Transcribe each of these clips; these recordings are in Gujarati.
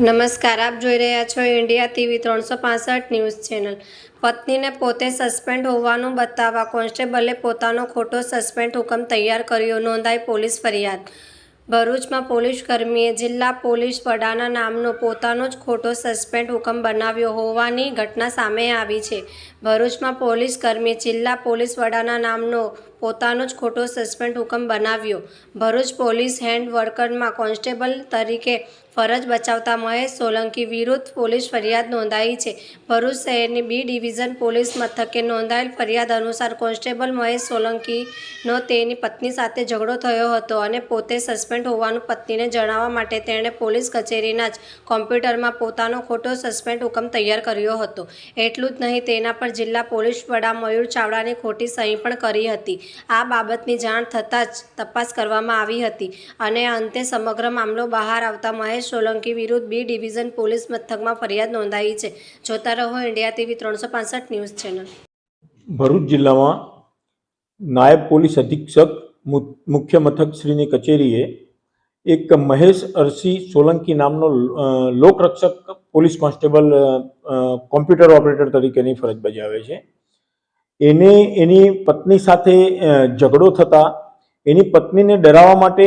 નમસ્કાર, આપ જોઈ રહ્યા છો ઇન્ડિયા ટીવી ત્રણસો પાસઠ ન્યૂઝ ચેનલ. પત્નીને પોતે સસ્પેન્ડ હોવાનું બતાવવા કોન્સ્ટેબલે પોતાનો ખોટો સસ્પેન્ડ હુકમ તૈયાર કર્યો, નોંધાઈ પોલીસ ફરિયાદ. ભરૂચમાં પોલીસ કર્મીએ જિલ્લા પોલીસ વડાના નામનો પોતાનો જ ખોટો સસ્પેન્ડ હુકમ બનાવ્યો હોવાની ઘટના સામે આવી છે. ભરૂચમાં પોલીસ કર્મીએ જિલ્લા પોલીસ વડાના નામનો પોતાનો જ ખોટો સસ્પેન્ડ હુકમ બનાવ્યો. ભરૂચ પોલીસ હેન્ડ વર્કરમાં કોન્સ્ટેબલ તરીકે ફરજ બચાવતા મહેશ સોલંકી વિરુદ્ધ પોલીસ ફરિયાદ નોંધાઈ છે. ભરૂચ શહેરની બી ડિવિઝન પોલીસ મથકે નોંધાયેલ ફરિયાદ અનુસાર કોન્સ્ટેબલ મહેશ સોલંકીનો તેની પત્ની સાથે ઝઘડો થયો હતો અને પોતે સસ્પેન્ડ હોવાનું પત્નીને જણાવવા માટે તેણે પોલીસ કચેરીના જ કોમ્પ્યુટરમાં પોતાનો ખોટો સસ્પેન્ડ હુકમ તૈયાર કર્યો હતો. એટલું જ નહીં, તેના પર જિલ્લા પોલીસ વડા મયુર ચાવડાની ખોટી સહી પણ કરી હતી. આ બાબતની જાણ થતાં જ તપાસ કરવામાં આવી હતી અને અંતે સમગ્ર મામલો બહાર આવતા મહેશ સોલંકી વિરુદ્ધ બી ડિવિઝન પોલીસ મથકમાં ફરિયાદ નોંધાઈ છે. જોતા રહો ઇન્ડિયા ટીવી ત્રણસો ન્યૂઝ ચેનલ. ભરૂચ જિલ્લામાં નાયબ પોલીસ અધિક્ષક મુખ્ય મથક શ્રીની કચેરીએ એક મહેશ અરસી સોલંકી નામનો લોકરક્ષક પોલીસ કોન્સ્ટેબલ કોમ્પ્યુટર ઓપરેટર તરીકેની ફરજ બજાવે છે. એને, એની પત્ની સાથે ઝઘડો થતા, એની પત્નીને ડરાવવા માટે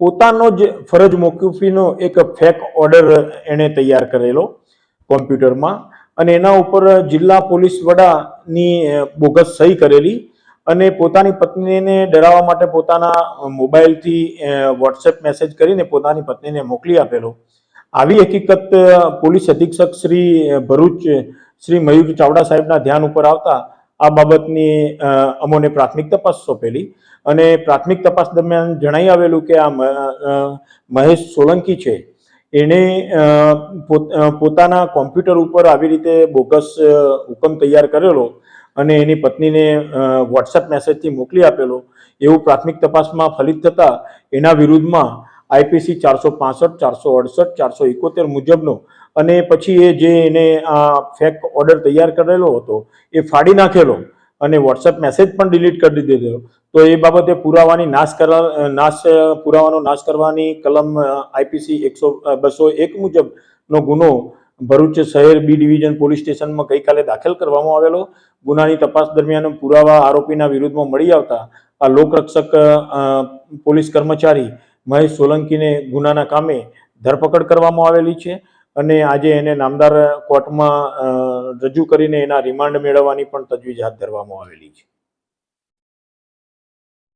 પોતાનો જ ફરજ મોકૂફીનો એક ફેક ઓર્ડર એણે તૈયાર કરેલો કોમ્પ્યુટરમાં. અને એના ઉપર જિલ્લા પોલીસ વડાની બોગસ સહી કરેલી અને પોતાની પત્નીને ડરાવવા માટે પોતાના મોબાઈલથી વોટ્સએપ મેસેજ કરીને પોતાની પત્નીને મોકલી આપેલો. આવી હકીકત પોલીસ અધિક્ષક શ્રી ભરૂચ, શ્રી મયુર ચાવડા સાહેબના ધ્યાન ઉપર આવતા આ બાબતની અમોને પ્રાથમિક તપાસ સોંપેલી અને પ્રાથમિક તપાસ દરમિયાન જણાઈ આવેલું કે આ મહેશ સોલંકી છે એણે પોત- પોતાના કોમ્પ્યુટર ઉપર આવી રીતે બોગસ હુકમ તૈયાર કરેલો અને એની પત્નીને વોટ્સએપ મેસેજથી મોકલી આપેલો, એવું પ્રાથમિક તપાસમાં ફલિત થતાં એના વિરુદ્ધમાં આઈપીસી ચારસો પાસઠ, ચારસો અડસઠ, ચારસો એકોતેર મુજબનો અને પછી એ જે એને આ ફેક ઓર્ડર તૈયાર કરેલો હતો, એ ફાડી નાખેલો અને વોટ્સએપ મેસેજ પણ ડિલીટ કરી દીધેલો તો એ બાબતે પુરાવાની નાશ કરવા નાશ, પુરાવાનો નાશ કરવાની કલમ આઈપીસી એકસો બસો એક મુજબનો ગુનો ભરૂચ શહેર બી ડિવિઝન પોલીસ સ્ટેશનમાં ગઈકાલે દાખલ કરવામાં આવેલો. ગુનાની તપાસ દરમિયાન પુરાવા આરોપીના વિરુદ્ધમાં મળી આવતા આ લોકરક્ષક પોલીસ કર્મચારી મહેશ સોલંકીને ગુનાના કામે ધરપકડ કરવામાં આવેલી છે. અને આજે એને નામદાર કોર્ટમાં રજૂ કરીને એના રિમાન્ડ મેળવવાની પણ તજવીજ હાથ ધરવામાં આવેલી છે.